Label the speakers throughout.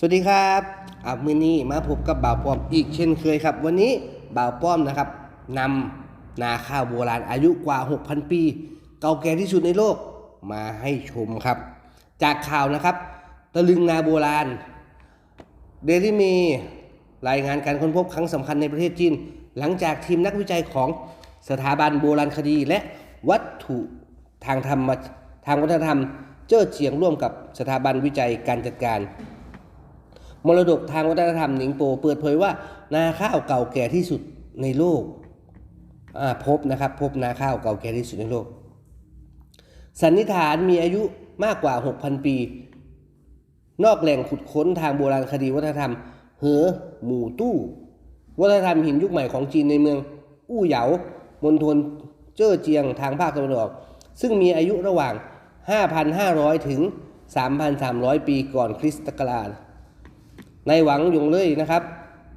Speaker 1: สวัสดีครับอับมือนี้มาพบกับบ่าวป้อมอีกเช่นเคยครับ วันนี้บ่าวป้อมนะครับนำนาข้าวโบราณอายุกว่า 6,000 ปี เก่าแก่ที่สุดในโลกมาให้ชมครับ จากข่าวนะครับ ตะลึงนาโบราณ เดลี่มีรายงานการค้นพบครั้งสำคัญในประเทศจีน หลังจากทีมนักวิจัยของสถาบันโบราณคดี และวัตถุทางธรรมทางวัฒนธรรม เจ้อเจียงร่วมกับสถาบันวิจัยการจัดการ มรดกทางวัฒนธรรมหนิงโป เปิดเผยว่า นาข้าวเก่าแก่ที่สุดในโลกพบนะครับ พบนาข้าวเก่าแก่ที่สุดในโลก สันนิษฐานมีอายุมากกว่า 6,000 ปี นอกแหล่งขุดค้นทางโบราณคดีวัฒนธรรม เหอหมู่ตู้ วัฒนธรรมหินยุคใหม่ของจีนในเมือง อู้เหยามณฑลเจ้อเจียงทางภาคตะวันออก ซึ่งมีอายุระหว่าง 5,500 ถึง 3,300 ปีก่อนคริสต์ศักราช ในหวังหยงเล่ยนะครับ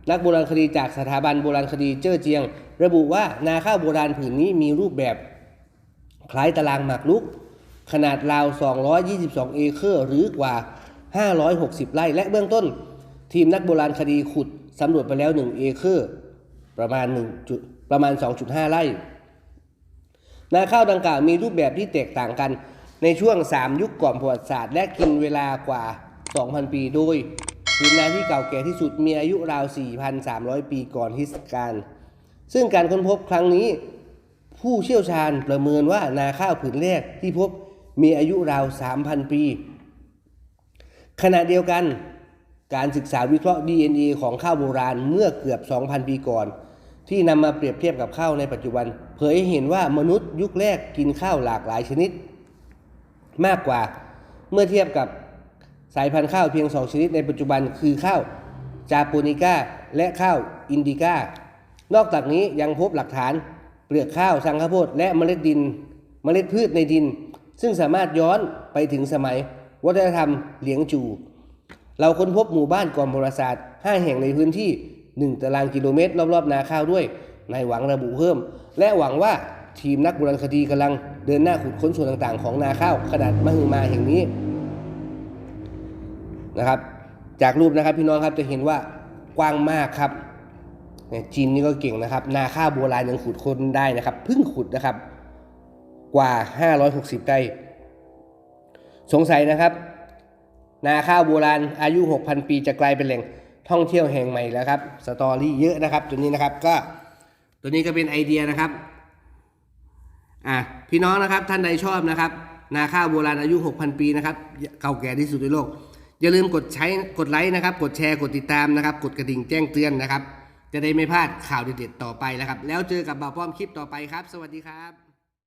Speaker 1: นักโบราณคดีจากสถาบันโบราณคดีเจ้อเจียง ระบุว่านาข้าวโบราณผืนนี้มีรูปแบบ คล้ายตารางหมากรุก ขนาดราว 222 เอเคอร์หรือกว่า 560 ไร่ และเบื้องต้น ทีมนักโบราณคดีขุดสำรวจไปแล้ว 1 เอเคอร์ประมาณ1จุดประมาณ 2.5 ไร่ นาข้าวดังกล่าวมีรูปแบบที่แตกต่างกันในช่วง 3 ยุคก่อนประวัติศาสตร์ และกินเวลากว่า 2,000 ปีโดย พื้นนาที่เก่าแก่ที่สุดมีอายุราว 4,300 ปีก่อนคริสกาลซึ่งการค้นพบครั้งนี้ ผู้เชี่ยวชาญประเมินว่านาข้าวผืนแรกที่พบมีอายุราว 3,000 ปี ขณะเดียวกัน การศึกษาวิเคราะห์ DNA ของข้าวโบราณเมื่อเกือบ 2,000 ปีก่อน ที่นำมาเปรียบเทียบกับข้าวในปัจจุบัน เผยให้เห็นว่ามนุษย์ยุคแรกกินข้าวหลากหลายชนิด มากกว่าเมื่อเทียบกับ สายพันธุ์ข้าวเพียง 2 ชนิดในปัจจุบันคือข้าวจาโปนิก้าและข้าวอินดิก้านอกจากนี้ยังพบหลักฐานเปลือกข้าวสังข้าวโพดและเมล็ดดิน เมล็ดพืชในดิน ซึ่งสามารถย้อนไปถึงสมัย วัฒนธรรมเหลียงจู เราค้นพบหมู่บ้านก่อนประวัติศาสตร์ 5 แห่งในพื้นที่ 1 ตารางกิโลเมตร รอบๆ นาข้าวด้วยในหวังระบุเพิ่ม และหวังว่าทีมนักโบราณคดีกำลังเดินหน้าขุดค้นส่วนต่างๆ ของนาข้าวขนาดมหึมาแห่งนี้ นะครับ จากรูปนะครับพี่น้องครับจะเห็นว่ากว้างมากครับจีนนี่ก็เก่งนะครับ นาข้าวโบราณยังขุดค้นได้นะครับเพิ่งขุดนะครับ กว่า 560ไร่สงสัยนะครับ นาข้าวโบราณอายุ 6,000 ปีจะกลายเป็นแหล่งท่องเที่ยวแห่งใหม่แล้วครับสตอรี่เยอะนะครับตัวนี้นะครับก็ตัวนี้ก็เป็นไอเดียนะครับอะพี่น้องนะครับท่านใดชอบนะครับ นาข้าวโบราณอายุ 6,000 ปีนะครับเก่าแก่ที่สุดในโลก อย่าลืมกดใช้กดไลค์นะครับ กดแชร์กดติดตามนะครับ กดกระดิ่งแจ้งเตือนนะครับ จะได้ไม่พลาดข่าวเด็ดๆต่อไปนะครับ แล้วเจอกับบ่าวป้อมคลิปต่อไปครับ สวัสดีครับ